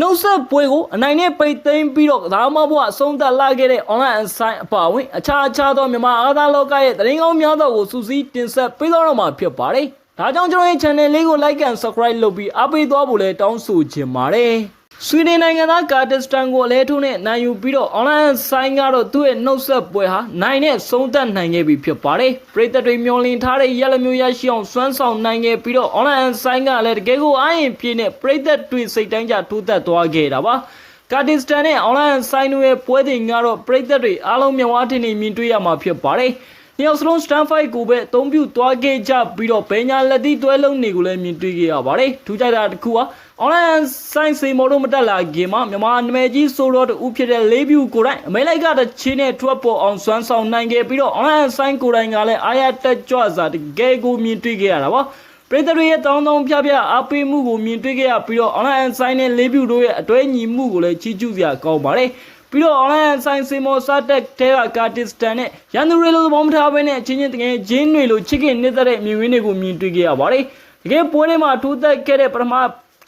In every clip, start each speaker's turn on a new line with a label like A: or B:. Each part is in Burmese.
A: နှုတ်ဆက်ပွဲကိုအနိုင်နဲ့ပိတ်သိမ်းပြီးတော့ကစားမဘွားအဆုံးသတ်လာခဲ့တဲ့ online အဆိုင်အပါအဝင်အခြားအခြားသောမြန်မာအားသားလောကရဲ့သတင်းကောင်းများသောကိုစူးစီးတင်ဆက်ပေးတော့မှာဖြစ်ပါတယ်။ဒါကြောင့်ကျွန်တော်ရဲ့ channel လေးကို like and subscribe လုပ်ပြီးအားပေးသွားဖို့လည်းတောင်းဆိုချင်ပါတယ်။ ဆွီဒင်နိုင်ငံသားကာတစ်စတန်ကိုအလဲထိုးနဲ့နိုင်ယူပြီးတော့ online ဆိုင်ကတော့သူ့ရဲ့နှုတ်ဆက်ပွဲဟာနိုင်နဲ့ဆုံးသက်နိုင်ခဲ့ပြီဖြစ်ပါတယ်။ပြည်သက်တွေမျောလင့်ထားတဲ့ရလမျိုးရရှိအောင်စွမ်းဆောင်နိုင်ခဲ့ပြီးတော့ online ဆိုင်ကလည်းတကယ်ကိုအားရင်ပြည့်နဲ့ပြည်သက်တွေစိတ်တိုင်းကြထိုးသက်သွားခဲ့တာပါ။ကာဒစ်စတန်နဲ့ online ဆိုင်တွေရဲ့ပွဲတွေကတော့ပြည်သက်တွေအားလုံးမြောက်အထင်နေမြင်တွေ့ရမှာဖြစ်ပါတယ်။ နှစ်ယောက်စလုံး stand fight ကိုပဲအသုံးပြုသွားခဲ့ကြပြီးတော့ဘယ်ညာလက်သီးတွဲလုံးတွေကိုလည်းမြင်တွေ့ခဲ့ရပါတယ်။ထူးခြားတာတစ်ခုက online ဆိုင်စီမော်တို့မတက်လာခင်မှာမြန်မာနာမည်ကြီးဆိုတော့တူဖြစ်တဲ့လေးဖြူကိုယ်တိုင်အမေလိုက်ကတော့ချင်းနဲ့ထွက်ပေါ်အောင်စွမ်းဆောင်နိုင်ခဲ့ပြီးတော့ online ဆိုင်ကိုယ်တိုင်ကလည်းအားရတက်ကြွစွာတကယ်ကိုမြင်တွေ့ခဲ့ရတာပါ။ပြည်သူတွေရဲ့တောင်းတောင်းဖြားဖြားအားပေးမှုကိုမြင်တွေ့ခဲ့ရပြီးတော့ online ဆိုင်နဲ့လေးပြူတို့ရဲ့အတွဲညီမှုကိုလည်းချီးကျူးစရာကောင်းပါတယ် ပြီးတော့ online ဆိုင်စင်မောစတက်တဲကကာတစ်စတန်နဲ့ရန်သူတွေလိုသဘောမထားဘဲနဲ့အချင်းချင်းတကယ်ဂျင်းတွေလိုချစ်ခင်နေတဲ့မြင်ကွင်းတွေကိုမြင်တွေ့ခဲ့ရပါတယ်တကယ်ပွဲထဲမှာထိုးသက်ခဲ့တဲ့ပထမ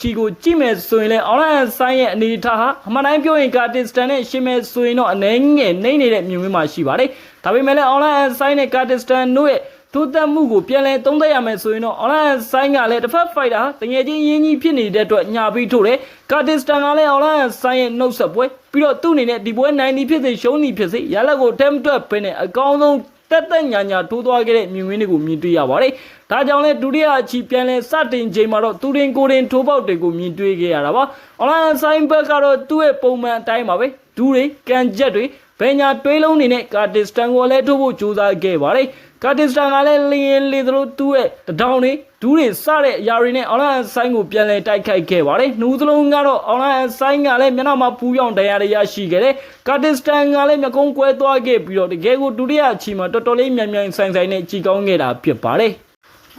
A: ချီကိုကြည့်မယ်ဆိုရင်လည်း online ဆိုင်ရဲ့အနေအထားဟာအမှန်တိုင်းပြောရင်ကာတစ်စတန်နဲ့ရှင်းမယ်ဆိုရင်တော့အနေငယ်နေနေတဲ့မြင်ကွင်းမှာရှိပါတယ်ဒါပေမဲ့လည်း online ဆိုင်နဲ့ကာတစ်စတန်တို့ရဲ့ ထိုးသက်မှုကိုပြန်လဲသုံးသပ်ရမယ်ဆိုရင်တော့ online ဆိုင်ကလည်းတစ်ဖက် fighter တကယ်ချင်းရင်းကြီးဖြစ်နေတဲ့အတွက်ညာပြီးထို့တယ်ကာတစ်စတန်ကလည်း online ဆိုင်ရဲ့နှုတ်ဆက်ပွဲပြီးတော့သူ့အနေနဲ့ဒီပွဲ90ဖြစ်စေရှုံးနေဖြစ်စေရလက်ကိုတက်မတွက်ပဲနဲ့အကောင်းဆုံးတက်တက်ညာညာထိုးသွားခဲ့တဲ့မြင်ကွင်းတွေကိုမြင်တွေ့ရပါတယ်။ဒါကြောင့်လဲဒုတိယအချီပြန်လဲစတင်ချိန်မှာတော့သူရင်ကိုရင်ထိုးပေါက်တွေကိုမြင်တွေ့ခဲ့ရတာပါ။ online ဆိုင်ဘက်ကတော့သူ့ရဲ့ပုံမှန်အတိုင်းပါပဲ။ဒူးတွေကန်ချက်တွေ ဘယ်ညာတွေးလုံးနေနဲ့ကာတစ်စတန်ကိုလည်းထိုးဖို့ကြိုးစားခဲ့ပါတယ်။ကာတစ်စတန်ကလည်းလင်းလေသလိုသူ့ရဲ့တဒေါင်းတွေဒူးတွေစတဲ့အရာတွေနဲ့ online ဆိုင်ကိုပြန်လဲတိုက်ခိုက်ခဲ့ပါတယ်။နှူးသလုံးကတော့ online ဆိုင်ကလည်းမျက်နှာမှာပူပြောင်တရားတွေရရှိခဲ့တယ်။ကာတစ်စတန်ကလည်းမျက်ကုံးကွဲသွားခဲ့ပြီးတော့တကယ်ကိုဒုတိယအချီမှာတော်တော်လေးမြန်မြန်ဆိုင်ဆိုင်နဲ့ကြည်ကောင်းခဲ့တာဖြစ်ပါတယ်။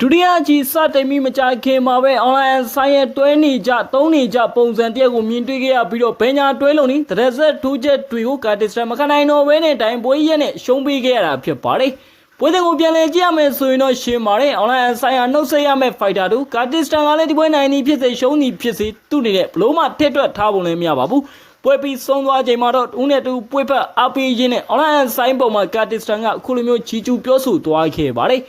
A: ဒုတိယကြီးစတင်ပြီးမကြခင်မှာပဲ online ဆိုင်ရဲ့တွဲနေကြသုံးနေကြပုံစံတရက်ကိုမြင်တွေ့ခဲ့ရပြီးတော့ဘယ်ညာတွဲလုံးနေတရက်ဆက်ထိုးချက်တွေကိုကာတစ်စတန်မခနိုင်တော့ဘဲနဲ့တိုင်ပွဲရက်နဲ့ရှုံးပေးခဲ့ရတာဖြစ်ပါတယ်ပွဲတဲ့ကိုပြန်လဲကြည့်ရမယ်ဆိုရင်တော့ရှင်းပါတယ် online ဆိုင်ရာနှုတ်ဆက်ရမယ့် fighter တို့ကာတစ်စတန်ကလည်းဒီပွဲနိုင်နေဖြစ်စေရှုံးနေဖြစ်စေသူ့အနေနဲ့ဘလို့မှထက်တွက်ထားပုံလည်းမရပါဘူးပွဲပြီးဆုံးသွားချိန်မှာတော့ဦးနဲ့တူပွေဖက်အားပေးရင်းနဲ့ online ဆိုင်ပုံမှာကာတစ်စတန်ကအခုလိုမျိုးချီကျူးပြောဆိုသွားခဲ့ပါတယ်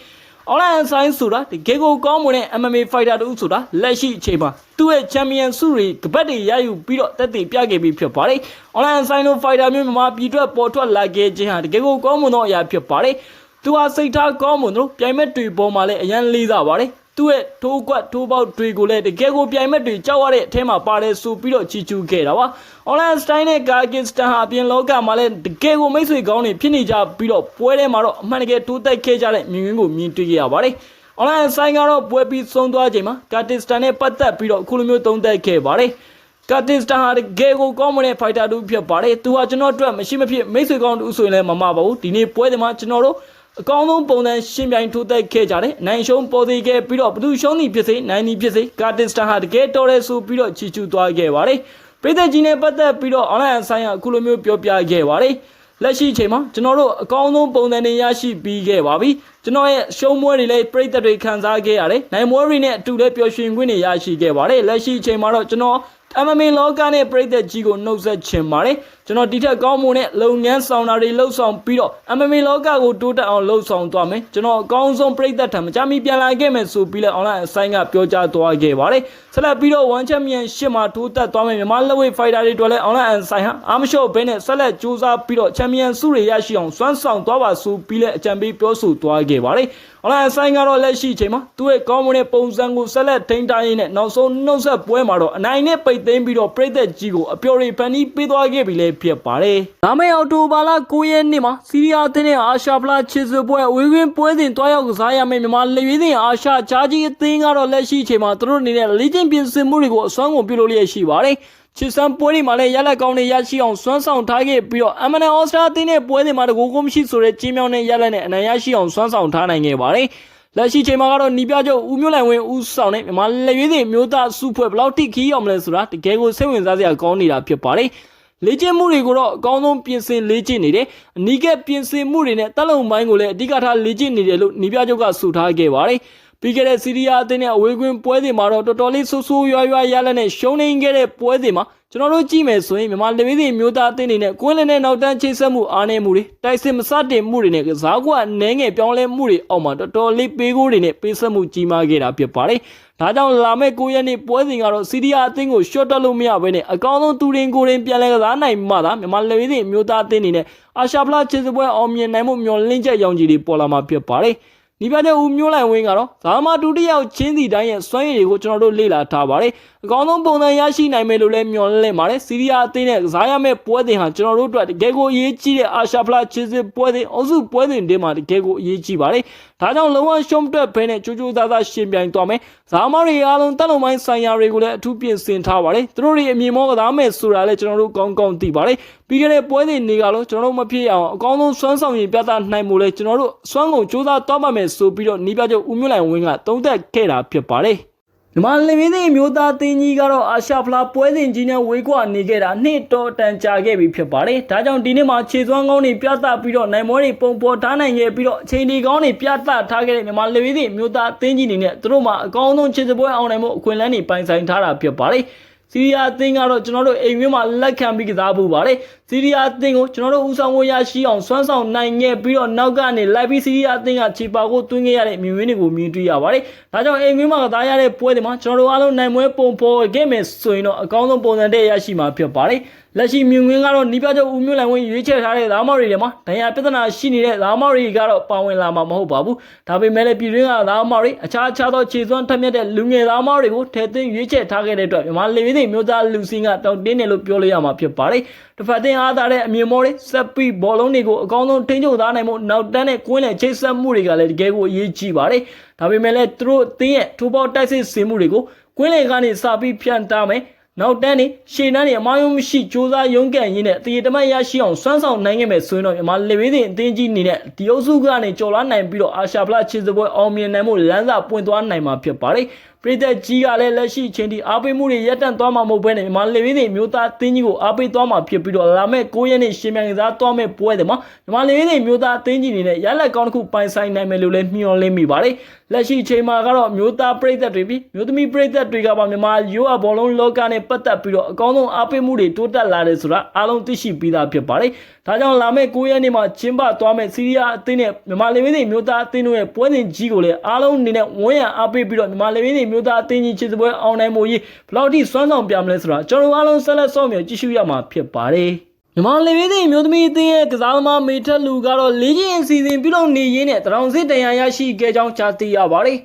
A: online ဆိုင်ဆိုတာတကယ်ကိုကောင်းမွန်တဲ့ MMA fighter တူဆိုတာလက်ရှိအချိန်မှာသူ့ရဲ့ champion ဆုတွေကပတ်တွေရယူပြီးတော့တက်တည်ပြခဲ့ပြီးဖြစ်ပါတယ် online ဆိုင်လို fighter မျိုးမြန်မာပြည်ထွက်ပေါ်ထွက်လာခဲ့ခြင်းဟာတကယ်ကိုကောင်းမွန်သောအရာဖြစ်ပါတယ်သူဟာစိတ်ထားကောင်းမွန်သလိုပြိုင်မဲ့တွေပေါ်မှာလည်းအရန်လေးစားပါတယ် သူ့ရဲ့ထိုးကွက်ထိုးပေါက်တွေကိုလည်းတကယ်ကိုပြိုင်မဲ့တွေကြောက်ရတဲ့အထဲမှာပါတယ်ဆိုပြီးတော့ချီချူးခဲ့တာပါ online style နဲ့ Kazakhstan ဟာအပြင်လောကမှာလည်းတကယ်ကိုမိတ်ဆွေကောင်းတွေဖြစ်နေကြပြီးတော့ပွဲထဲမှာတော့အမှန်တကယ်တိုးတက်ခဲ့ကြတဲ့မြင်ကွင်းကိုမြင်တွေ့ရပါတယ်။ online ဆိုင်ကတော့ပွဲပြီးဆုံးသွားချိန်မှာ Kazakhstan နဲ့ပတ်သက်ပြီးတော့အခုလိုမျိုးသုံးသပ်ခဲ့ပါတယ်။ Kazakhstan ဟာတကယ်ကိုကောင်းမွန်တဲ့ fighter တူဖြစ်ပါတယ်။သူဟာကျွန်တော်အတွက်မရှိမဖြစ်မိတ်ဆွေကောင်းတူဆိုရင်လည်းမမပါဘူး။ဒီနေ့ပွဲဒီမှာကျွန်တော်တို့ အကောင်းဆုံးပုံစံရှင်းပြိုင်ထိုးသက်ခဲ့ကြတယ်။နိုင်ရှုံးပေါ်သေးခဲ့ပြီးတော့ဘသူရှုံးသည်ဖြစ်စေနိုင်သည်ဖြစ်စေကာတစ်စတန်ဟာတကယ်တော်တယ်ဆိုပြီးတော့ချီချူသွားခဲ့ပါတယ်။ပြည်သက်ကြီးနဲ့ပတ်သက်ပြီးတော့ online ဆိုင်ကအခုလိုမျိုးပြောပြခဲ့ပါတယ်။လက်ရှိအချိန်မှာကျွန်တော်တို့အကောင်းဆုံးပုံစံတွေရရှိပြီးခဲ့ပါပြီ။ကျွန်တော်ရဲ့ရှုံးမွဲတွေလည်းပြည်သက်တွေခံစားခဲ့ရတယ်။နိုင်မွဲတွေနဲ့အတူလည်းပျော်ရွှင်ခွင့်တွေရရှိခဲ့ပါတယ်။လက်ရှိအချိန်မှာတော့ကျွန်တော် MMA လောကနဲ့ပြည်သက်ကြီးကိုနှုတ်ဆက်ချင်ပါတယ်ကျွန်တော်ဒီထက်ကောင်းမွန်တဲ့လုပ်ငန်းဆောင်တာတွေလှုပ်ဆောင်ပြီးတော့ MMA လောကကိုတိုးတက်အောင်လှုပ်ဆောင်သွားမယ်ကျွန်တော်အကောင်းဆုံးပြည်သက်ထံမကြမီပြန်လာခဲ့မယ်ဆိုပြီးလဲ online အဆိုင်ကပြောကြားသွားခဲ့ပါတယ်ဆက်လက်ပြီးတော့ one champion ရှစ်မှာတိုးတက်သွားမယ်မြန်မာလက်ဝဲ fighter တွေအတွက်လဲ online အဆိုင်ဟာအာမလျှော့ဘဲနဲ့ဆက်လက်စူးစမ်းပြီးတော့ champion ဆုတွေရရှိအောင်စွမ်းဆောင်သွားပါဆိုပြီးလဲအကြံပေးပြောဆိုသွားခဲ့ပါတယ် online အဆိုင်ကတော့လက်ရှိအချိန်မှာသူ့ရဲ့ကောင်းမွန်တဲ့ပုံစံကိုဆက်လက်ထိန်းထားရင်းနဲ့နောက်ဆုံးနှုတ်ဆက်ပွဲမှာတော့အနိုင်နဲ့ပိတ်သိမ်းပြီးတော့ပြည်သက်ကြီးကိုအပျော်တွေဖန်တီးပေးသွားခဲ့ပြီလဲဖြစ်ပါတယ်။ဒါမယ့်အော်တိုဘာလ9ရက်နေ့မှာစီးရီးယားအသင်းနဲ့အာရှဖလားချစ်စပွဲအဝေးကွင်းပွဲစဉ်တွားရောက်ကစားရမယ့်မြန်မာလေရွေးစဉ်အာရှချားကြီးအသင်းကတော့လက်ရှိအချိန်မှာသူတို့အနေနဲ့လေ့ကျင့်ပြင်ဆင်မှုတွေကိုအစွမ်းကုန်ပြုလုပ်လျက်ရှိပါတယ်။ချစ်စံပွဲတွေမှာလည်းရလက်ကောင်းတွေရရှိအောင်စွမ်းဆောင်ထားခဲ့ပြီးတော့အမန်အော်စတြာအသင်းနဲ့ပွဲစဉ်မှာတကူကိုမရှိဆိုတဲ့ကြီးမြောင်းတဲ့ရလက်နဲ့အနိုင်ရရှိအောင်စွမ်းဆောင်ထားနိုင်ခဲ့ပါတယ်။လက်ရှိချိန်မှာကတော့နီးပြချုပ်ဦးမျိုးလိုင်ဝင်းဦးဆောင်တဲ့မြန်မာလက်ရွေးစဉ်မျိုးသားစုဖွဲ့ဘယ်လောက်ထိခီးအောင်မလဲဆိုတာတကယ်ကိုစိတ်ဝင်စားစရာကောင်းနေတာဖြစ်ပါတယ်။ လေ့ကျင့်မှုတွေကိုတော့အကောင်းဆုံးပြင်ဆင်လေ့ကျင့်နေတယ်။အနီးကပ်ပြင်ဆင်မှုတွေနဲ့တက်လုံပိုင်းကိုလည်းအဓိကထားလေ့ကျင့်နေတယ်လို့နီးပြချုပ်ကဆိုထားခဲ့ပါတယ်။ ပြီးခဲ့တဲ့စီးရီးယားအသင်းနဲ့အဝေးကွင်းပွဲစဉ်မှာတော့တော်တော်လေးဆိုးဆိုးရွားရွားရလက်နဲ့ရှုံးနေခဲ့တဲ့ပွဲစဉ်မှာကျွန်တော်တို့ကြည့်မယ်ဆိုရင်မြန်မာလူမျိုးတွေမျိုးသားအသင်းတွေနဲ့ကွင်းလင်းတဲ့နောက်တန်းချိတ်ဆက်မှုအားနည်းမှုတွေတိုက်စစ်မစတင်မှုတွေနဲ့ကစားကွက်နှဲငယ်ပြောင်းလဲမှုတွေအောက်မှာတော်တော်လေးပေးကိုးတွေနဲ့ပေးဆက်မှုကြီးမားခဲ့တာဖြစ်ပါတယ်။ဒါကြောင့်လာမယ့်9ရက်နေ့ပွဲစဉ်ကတော့စီးရီးယားအသင်းကိုရှော့တက်လို့မရဘဲနဲ့အကောင်းဆုံးသူရင်ကိုရင်ပြန်လဲကစားနိုင်မှသာမြန်မာလူမျိုးတွေမျိုးသားအသင်းတွေနဲ့အာရှဖလားခြေစပွဲအောင်မြင်နိုင်မှုမျှော်လင့်ချက်ရောင်ကြီးတွေပေါ်လာမှာဖြစ်ပါတယ်။ ဒီဘက်တဲ့ဦးမျိုးလိုက်ဝင်းကတော့ဇာမဒုတိယချင်းစီတိုင်းရဲ့စွမ်းရည်တွေကိုကျွန်တော်တို့လေ့လာထားပါတယ်။ အကောင်းဆုံးပုံစံရရှိနိုင်မယ်လို့လည်းမျှော်လင့်ပါတယ်။စီးရီးယားအသင်းနဲ့ကစားရမယ့်ပွဲစဉ်ဟာကျွန်တော်တို့အတွက်တကယ်ကိုအရေးကြီးတဲ့အာရှဖလားချစ်စစ်ပွဲစဉ်အုပ်စုပွဲစဉ်တွေမှာတကယ်ကိုအရေးကြီးပါတယ်။ဒါကြောင့်လုံးဝရှုံးတွက်ဖဲနဲ့ကြိုးကြိုးသားသားရှင်ပြိုင်သွားမယ်။ဇာမတွေအားလုံးတက်လုံးပိုင်းဆိုင်ရာတွေကိုလည်းအထူးပြင်ဆင်ထားပါတယ်။သူတို့တွေအမြင်မောကစားမယ်ဆိုတာလည်းကျွန်တော်တို့ကောင်းကောင်းသိပါတယ်။ပြီးခဲ့တဲ့ပွဲစဉ်တွေကလည်းကျွန်တော်တို့မဖြစ်အောင်အကောင်းဆုံးစွမ်းဆောင်ရည်ပြသနိုင်မှုလဲကျွန်တော်တို့စွမ်းကုန်စူးစမ်းသွားပါမယ်ဆိုပြီးတော့နီးပြချုပ်ဦးမြင့်လိုင်ဝင်းကတုံးသက်ခဲ့တာဖြစ်ပါတယ်။ မြန်မာလင်မင်းသိမျိုးသားတင်းကြီးကတော့အာရှဖလားပွဲစဉ်ကြီးနဲ့ဝေးကွာနေခဲ့တာနှစ်တော်တန်ကြာခဲ့ပြီဖြစ်ပါတယ်။ဒါကြောင့်ဒီနေ့မှာခြေစွမ်းကောင်းတွေပြသပြီးတော့နိုင်မွေးတွေပုံပေါ်ထားနိုင်ခဲ့ပြီးတော့အချိန်ဒီကောင်းတွေပြသထားခဲ့တဲ့မြန်မာလင်မင်းသိမျိုးသားတင်းကြီးနေနဲ့သူတို့မှာအကောင်းဆုံးခြေစပွဲအောင်နိုင်မှုအခွင့်အလမ်းတွေပိုင်ဆိုင်ထားတာဖြစ်ပါတယ်။စီးရီးယားအသင်းကတော့ကျွန်တော်တို့အိမ်ဝင်းမှာလက်ခံပြီးကစားဖို့ပါတယ် စီးရီးယားအသင်းကိုကျွန်တော်တို့ဦးဆောင်ဖို့ရရှိအောင်စွမ်းဆောင်နိုင်ခဲ့ပြီးတော့နောက်ကနေလိုက်ပြီးစီးရီးယားအသင်းကခြေပါကိုတွင်းခဲ့ရတဲ့မြင်ဝင်းတွေကိုမြင်တွေ့ရပါတယ်ဒါကြောင့်အိမ်ဝင်းမှာကစားရတဲ့ပွဲတွေမှာကျွန်တော်တို့အားလုံးနိုင်ပွဲပုံဖော်ခဲ့မယ်ဆိုရင်တော့အကောင်းဆုံးပုံစံတဲ့ရရှိမှာဖြစ်ပါတယ်လက်ရှိမြင်ကွင်းကတော့နီးပြချုပ်ဦးမျိုးလိုင်ဝင်းရွေးချယ်ထားတဲ့သားမော်တွေထဲမှာဒဏ်ရာပြဿနာရှိနေတဲ့သားမော်တွေကတော့ပါဝင်လာမှာမဟုတ်ပါဘူးဒါပေမဲ့လည်းပြည်တွင်းကသားမော်တွေအခြားအခြားသောခြေစွမ်းထက်မြက်တဲ့လူငယ်သားမော်တွေကိုထည့်သွင်းရွေးချယ်ထားခဲ့တဲ့အတွက်မြန်မာလေဝင်းတွေမျိုးသားလူစင်းကတောင်းတင်းတယ်လို့ပြောလို့ရမှာဖြစ်ပါတယ်တစ်ဖက်တင်အားသာတဲ့အမြင်မော်တွေစက်ပီဘောလုံးတွေကိုအကောင်းဆုံးထိန်းချုပ်သားနိုင်မှုနောက်တန်းနဲ့ကွင်းနဲ့ချိတ်ဆက်မှုတွေကလည်းတကယ်ကိုအရေးကြီးပါတယ်ဒါပေမဲ့လည်းသူတို့အသင်းရဲ့ထိုးပေါတိုက်စစ်စင်မှုတွေကိုကွင်းလေကနေစပြီးဖြန့်တာမယ်နောက်တန်းနေရှေ့တန်းနေအမယုံမရှိစ조사ရုံးကန်ရင်းနဲ့တရေတမတ်ရရှိအောင်စွမ်းဆောင်နိုင်ခဲ့မယ်ဆိုရင်တော့မြန်မာလေဝေးစဉ်အသင်းကြီးအနေနဲ့ဒီအုပ်စုကနေကြော်လာနိုင်ပြီးတော့အာရှဖလားခြေစပွဲအောင်မြင်နိုင်မှုလမ်းစာပွင့်သွားနိုင်မှာဖြစ်ပါတယ် ပြည်သက်ကြီးကလည်းလက်ရှိချင်းဒီအားပေးမှုတွေရပ်တန့်သွားမှာမဟုတ်ဘဲနဲ့မြန်မာလေဝင်းတွေမျိုးသားအသင်းကြီးကိုအားပေးသွားမှာဖြစ်ပြီးတော့လာမယ့်9ရက်နေ့ရှင်မြန်ကစားသွားမယ့်ပွဲတွေမှာမြန်မာလေဝင်းတွေမျိုးသားအသင်းကြီးအနေနဲ့ရလက်ကောင်းတစ်ခုပိုင်ဆိုင်နိုင်မယ်လို့လည်းမျှော်လင့်မိပါတယ်လက်ရှိချိန်မှာကတော့မျိုးသားပြည်သက်တွေပြီးမျိုးသမီးပြည်သက်တွေကပါမြန်မာရိုးအဘောလုံးလောကနဲ့ပတ်သက်ပြီးတော့အကောင်းဆုံးအားပေးမှုတွေတိုးတက်လာတယ်ဆိုတာအားလုံးသိရှိပြီးသားဖြစ်ပါတယ်ဒါကြောင့်လာမယ့်9ရက်နေ့မှာကျင်းပသွားမယ့်စီးရီးယားအသင်းနဲ့မြန်မာလေဝင်းတွေမျိုးသားအသင်းတို့ရဲ့ပွဲစဉ်ကြီးကိုလည်းအားလုံးအနေနဲ့ဝန်းရံအားပေးပြီးတော့မြန်မာလေဝင်းတွေမျိုးသားအသင်းကြီးခြေစပွဲအောင်နိုင်မှုကြီးဘယ်လောက်ထိစွမ်းဆောင်ပြမလဲဆိုတာကျွန်တော်အားလုံးဆက်လက်စောင့်မျှော်ကြည့်ရှုရမှာဖြစ်ပါတယ်မြန်မာလေဝင်းတွေမျိုးသမီးအသင်းရဲ့ကစားသမားမေထက်လူကတော့လေးချင်းအစီအစဉ်ပြုလုပ်နေရင်းနဲ့တရောင်စစ်တန်ရာရရှိခဲ့ကြောင်းကြားသိရပါတယ်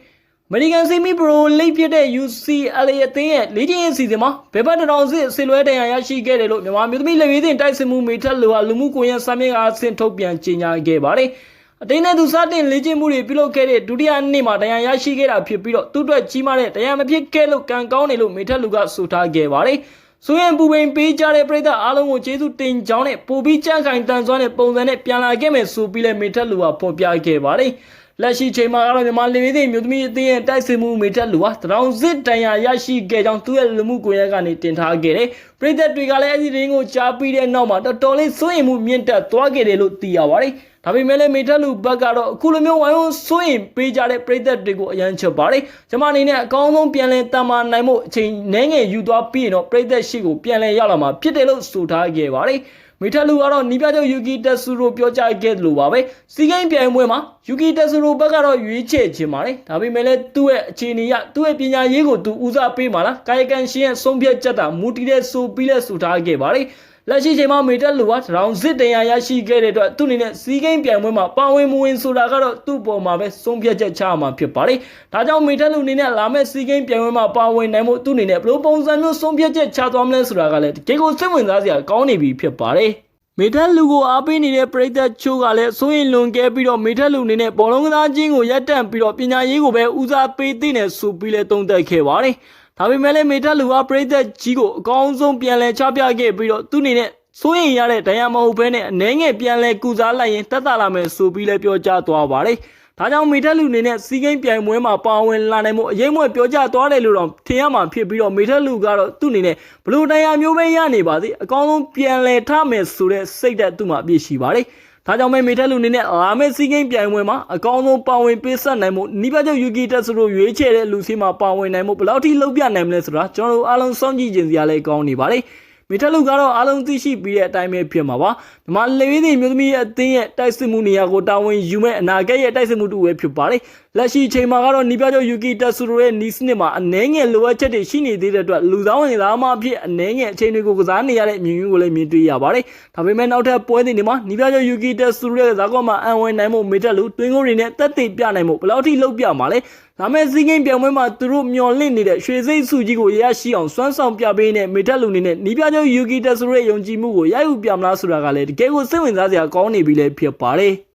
A: အမေရိကန်ဆီမီပရိုလိပ်ဖြစ်တဲ့ UCLA အသင်းရဲ့လေ့ကျင့်ရေးအစီအစဉ်မှာဘယ်ဘက်တရောင်စစ်ဆင်လွဲတန်ရာရရှိခဲ့တယ်လို့မြန်မာမျိုးသမီးလက်ရွေးတင်တိုက်စစ်မှုမေထက်လူဟာလူမှုကွန်ရက်စာမျက်နှာအဆင့်ထုတ်ပြန်ကြေညာခဲ့ပါတယ်။ အတင်းနဲ့သူစတင်လေ့ကျင့်မှုတွေပြုလုပ်ခဲ့တဲ့ဒုတိယနေ့မှာတရားရရှိခဲ့တာဖြစ်ပြီးတော့သူ့အတွက်ကြီးမားတဲ့တရားမဖြစ်ခဲ့လို့ကံကောင်းတယ်လို့မေထက်လူကဆိုထားခဲ့ပါတယ်။ဆိုရင်ပူပိန်ပေးကြတဲ့ပြည်သက်အားလုံးကိုကျေးဇူးတင်ကြောင်းနဲ့ပိုပြီးကြန့်ခိုင်တန်ဆွမ်းတဲ့ပုံစံနဲ့ပြန်လာခဲ့မယ်ဆိုပြီးလဲမေထက်လူကဖော်ပြခဲ့ပါတယ်။လက်ရှိချိန်မှာကတော့မြန်မာလေဝေးသိမျိုးသမီးအသင်းရဲ့တိုက်စစ်မှုမေတက်လူဟာတရောင်စစ်တန်ရာရရှိခဲ့ကြောင်းသူ့ရဲ့လူမှုကွန်ရက်ကနေတင်ထားခဲ့တယ်။ပြည်သက်တွေကလည်းအဲဒီရင်းကိုကြားပြီးတဲ့နောက်မှာတော်တော်လေးစိုးရိမ်မှုမြင့်တက်သွားခဲ့တယ်လို့သိရပါတယ်။ ဒါပေမဲ့လည်းမေတက်လူဘက်ကတော့အခုလိုမျိုးဝိုင်းဝန်းစိုးရိမ်ပေးကြတဲ့ပြည်သက်တွေကိုအရန်ချက်ပါတယ်။ကျွန်မအနေနဲ့အကောင်းဆုံးပြန်လည်တန်မာနိုင်မှုအချိန်နှဲငယ်ယူသွားပြီးရင်တော့ပြည်သက်ရှိကိုပြန်လည်ရောက်လာမှာဖြစ်တယ်လို့ဆိုထားခဲ့ပါတယ်။မေထလူကတော့နီးပြချုပ်ယူကီတက်ဆူရိုပြောကြားခဲ့တယ်လို့ပါပဲစီကိန်းပြိုင်ပွဲမှာယူကီတက်ဆူရိုဘက်ကတော့ရွေးချယ်ခြင်းပါတယ်ဒါပေမဲ့လည်းသူ့ရဲ့အခြေအနေရသူ့ရဲ့ပညာရေးကိုသူဦးစားပေးမှာလားကာယကံရှင်ရဲ့ဆုံးဖြတ်ချက်တာမူတည်တဲ့ဆိုပြီးလဲဆိုထားခဲ့ပါတယ် လက်ရှိချိန်မှာမေတက်လူကထောင်စစ်တင်ရရရှိခဲ့တဲ့အတွက်သူ့အနေနဲ့စီးကိန်းပြိုင်ပွဲမှာပါဝင်မဝင်ဆိုတာကတော့သူ့ပေါ်မှာပဲဆုံးဖြတ်ချက်ချမှာဖြစ်ပါတယ်။ဒါကြောင့်မေတက်လူအနေနဲ့လာမယ့်စီးကိန်းပြိုင်ပွဲမှာပါဝင်နိုင်မှုသူ့အနေနဲ့ဘယ်လိုပုံစံမျိုးဆုံးဖြတ်ချက်ချသွားမလဲဆိုတာကလည်းတကယ်ကိုစိတ်ဝင်စားစရာကောင်းနေပြီဖြစ်ပါတယ်။မေထက်လူကိုအားပေးနေတဲ့ပရိသတ်ချိုးကလည်းစိုးရင်လွန်ကဲပြီးတော့မေထက်လူအနေနဲ့ဘောလုံးကစားခြင်းကိုရပ်တန့်ပြီးတော့ပညာရေးကိုပဲဦးစားပေးသင့်တယ်ဆိုပြီးလဲသုံးသပ်ခဲ့ပါတယ်။ ဒါပေမဲ့လည်းမေထက်လူကပရိသတ်ကြီးကိုအကောင်းဆုံးပြန်လည်ချပြခဲ့ပြီးတော့သူ့အနေနဲ့စိုးရင်ရတဲ့ဒဏ်ရာမဟုတ်ဘဲနဲ့အနေငယ်ပြန်လဲကုစားလိုက်ရင်တက်တာလာမယ်ဆိုပြီးလဲပြောကြားသွားပါတယ်။ဒါကြောင့်မေထက်လူအနေနဲ့စီးကိန်းပြိုင်ပွဲမှာပါဝင်လာနိုင်မှုအရေးမွေပြောကြားသွားတယ်လို့တော့ထင်ရမှာဖြစ်ပြီးတော့မေထက်လူကတော့သူ့အနေနဲ့ဘလို့တရားမျိုးပဲရနေပါသေးအကောင်းဆုံးပြန်လဲထားမယ်ဆိုတဲ့စိတ်ဓာတ်သူ့မှာအပြည့်ရှိပါတယ်။ ဒါဒါကြောင့်မဲမေထက်လူအနေနဲ့လာမယ့်စီးကိန်းပြိုင်ပွဲမှာအကောင်းဆုံးပါဝင်ပေးဆက်နိုင်မှုနိဗ္ဗာန်ချုပ်ယူကီတက်ဆိုလို့ရွေးချယ်တဲ့လူစီမှာပါဝင်နိုင်မှုဘယ်လောက်ထိလုပ်ပြနိုင်မလဲဆိုတာကျွန်တော်တို့အားလုံးစောင့်ကြည့်ကြင်စရာလည်းကောင်းနေပါတယ်မေထက်လူကတော့အားလုံးသိရှိပြီးတဲ့အတိုင်းပဲဖြစ်မှာပါဒီမှာလေဝင်းစီမျိုးသမီးရဲ့အသင်းရဲ့တိုက်စစ်မှုနေရာကိုတာဝန်ယူမဲ့အနာဂတ်ရဲ့တိုက်စစ်မှုတူပဲဖြစ်ပါတယ် လက်ရှိချိန်မှာကတော့နိဗ္ဗာန်ချုပ်ယူကီတက်ဆိုရဲ့နီးစနစ်မှာအနှဲငယ်လိုအပ်ချက်တွေရှိနေသေးတဲ့အတွက်လူသားဝင်သားမအဖြစ်အနှဲငယ်အချိန်တွေကိုကစားနေရတဲ့မြင်ကွင်းကိုလည်းမြင်တွေ့ရပါတယ်ဒါပေမဲ့နောက်ထပ်ပွဲတွေမှာနိဗ္ဗာန်ချုပ်ယူကီတက်ဆိုရဲ့ဇာတ်ကွက်မှာအံဝင်နိုင်မှုမေထက်လူတွင်းကိုတွေနဲ့တက်သိပြနိုင်မှုဘယ်လောက်ထိလုပ်ပြမှာလဲဒါမဲ့စီးကိန်းပြောင်းပွဲမှာသူတို့မျော်လင့်နေတဲ့ရွှေစိတ်စုကြီးကိုရရှိအောင်စွမ်းဆောင်ပြပေးတဲ့မေတက်လူနေနဲ့နီးပြချုပ်ယူကီတက်ဆိုရဲ့ယုံကြည်မှုကိုရယူပြမလားဆိုတာကလည်းတကယ်ကိုစိတ်ဝင်စားစရာကောင်းနေပြီလည်းဖြစ်ပါတယ်